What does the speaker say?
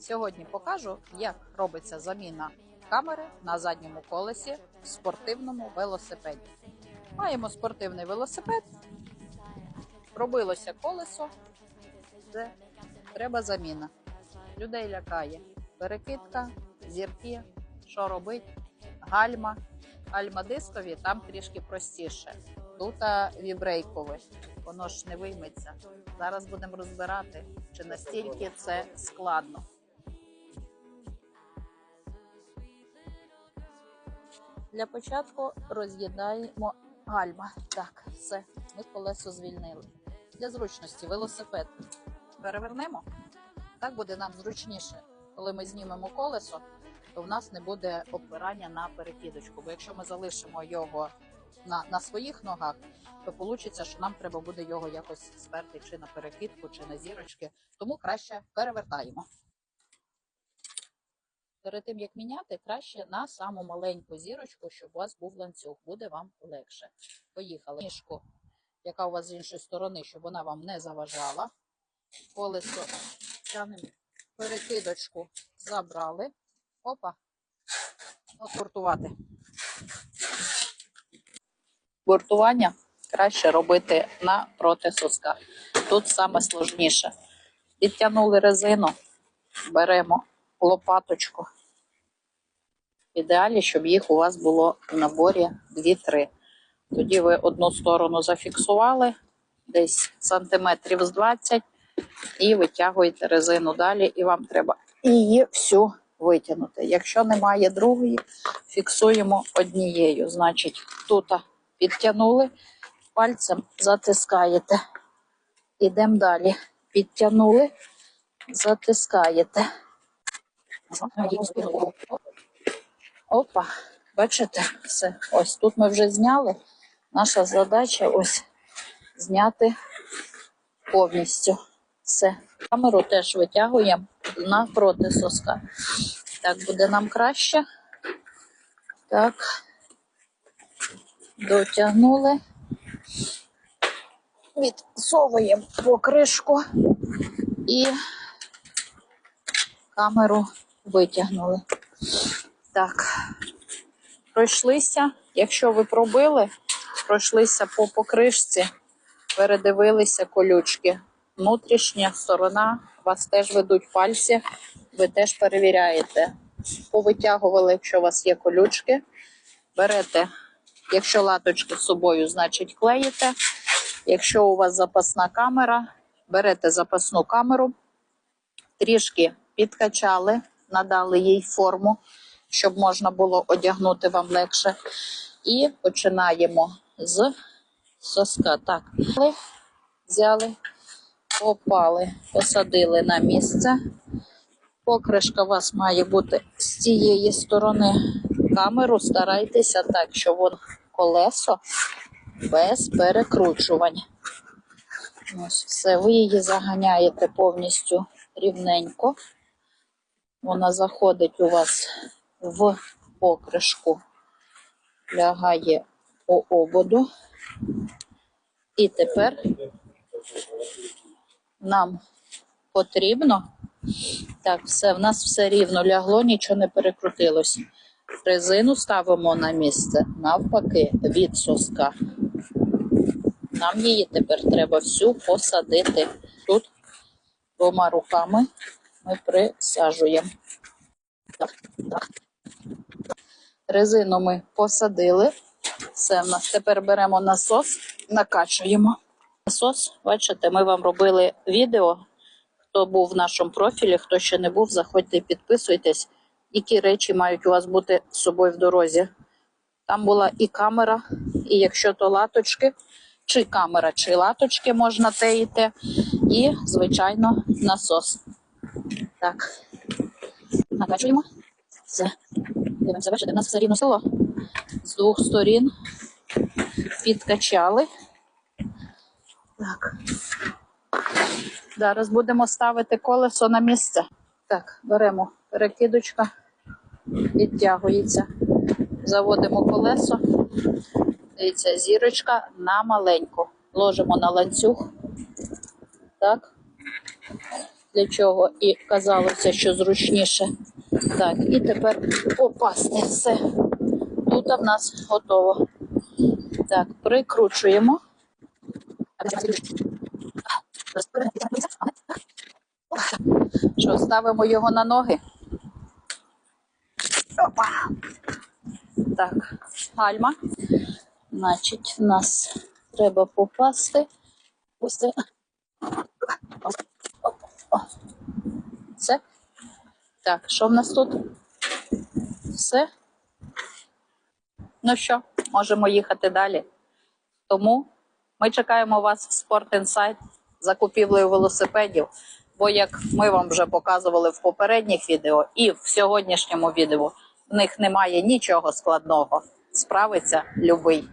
Сьогодні покажу, як робиться заміна камери на задньому колесі в спортивному велосипеді. Маємо спортивний велосипед, пробилося колесо, це треба заміна. Людей лякає перекидка, зірки, що робить, гальма. Гальма дискові там трішки простіше. Тут вібрейкове, воно ж не вийметься. Зараз будемо розбирати, чи настільки це складно. Для початку роз'єднаємо гальма. Так, все, ми колесо звільнили. Для зручності велосипед перевернемо. Так буде нам зручніше. Коли ми знімемо колесо, то в нас не буде опирання на перекидочку. Бо якщо ми залишимо його на, на своїх ногах, то вийде, що нам треба буде його якось сперти чи на перекидку, чи на зірочки. Тому краще перевертаємо. Перед тим як міняти, краще на саму маленьку зірочку, щоб у вас був ланцюг, буде вам легше. Поїхали. Ніжку, яка у вас з іншої сторони, щоб вона вам не заважала. Колесо тягнемо перекидочку забрали. Опа. От бортувати. Бортування краще робити на протисосках. Тут саме сложніше. Підтягнули резину, беремо лопаточку. В ідеалі, щоб їх у вас було в наборі 2-3. Тоді ви одну сторону зафіксували, десь сантиметрів з 20, і витягуєте резину далі, і вам треба її всю витягнути. Якщо немає другої, фіксуємо однією. Значить, тут підтягнули, пальцем затискаєте. Ідемо далі. Підтягнули, затискаєте. Опа, бачите, все. Ось тут ми вже зняли. Наша задача ось зняти повністю. Все. Камеру теж витягуємо напроти соска. Так буде нам краще. Так. Дотягнули. Відсовуємо покришку і камеру витягнули. Так, пройшлися. Якщо ви пробили, пройшлися по покришці, передивилися колючки. Внутрішня сторона, вас теж ведуть пальці, ви теж перевіряєте. Повитягували, якщо у вас є колючки, берете, якщо латочки з собою, значить клеїте. Якщо у вас запасна камера, берете запасну камеру, трішки підкачали, надали їй форму, щоб можна було одягнути вам легше. І починаємо з соска. Так, взяли, попали, посадили на місце. Покришка у вас має бути з цієї сторони. Камеру старайтеся так, щоб воно колесо без перекручувань. Ось все, ви її заганяєте повністю рівненько. Вона заходить у вас в покришку, лягає по ободу. І тепер нам потрібно. Так, все, в нас все рівно лягло, нічого не перекрутилось. Резину ставимо на місце навпаки від соска. Нам її тепер треба всю посадити. Тут двома руками ми так. Резину ми посадили. Все в нас тепер беремо насос, накачуємо. Насос, бачите, ми вам робили відео. Хто був в нашому профілі, хто ще не був, заходьте і підписуйтесь, які речі мають у вас бути з собою в дорозі. Там була і камера, і якщо то латочки, чи камера, чи латочки можна теїти, і, звичайно, насос. Так, накачуємо. Все. Дивимося, бачите, в нас все рівно село. З двох сторін підкачали. Так. Зараз будемо ставити колесо на місце. Так, беремо перекидочка, підтягується. Заводимо колесо. Дивіться, зірочка на маленьку. Ложимо на ланцюг. Так. Для чого і казалося, що зручніше. Так, і тепер попасти все. Тут в нас готово. Так, прикручуємо. Що, ставимо його на ноги? Опа. Так, гальма. Значить, в нас треба попасти. Ось це. О. Все. Так, що в нас тут? Все. Ну що, можемо їхати далі. Тому ми чекаємо вас в Sport Insight за купівлею велосипедів. Бо як ми вам вже показували в попередніх відео і в сьогоднішньому відео, в них немає нічого складного. Справиться любий.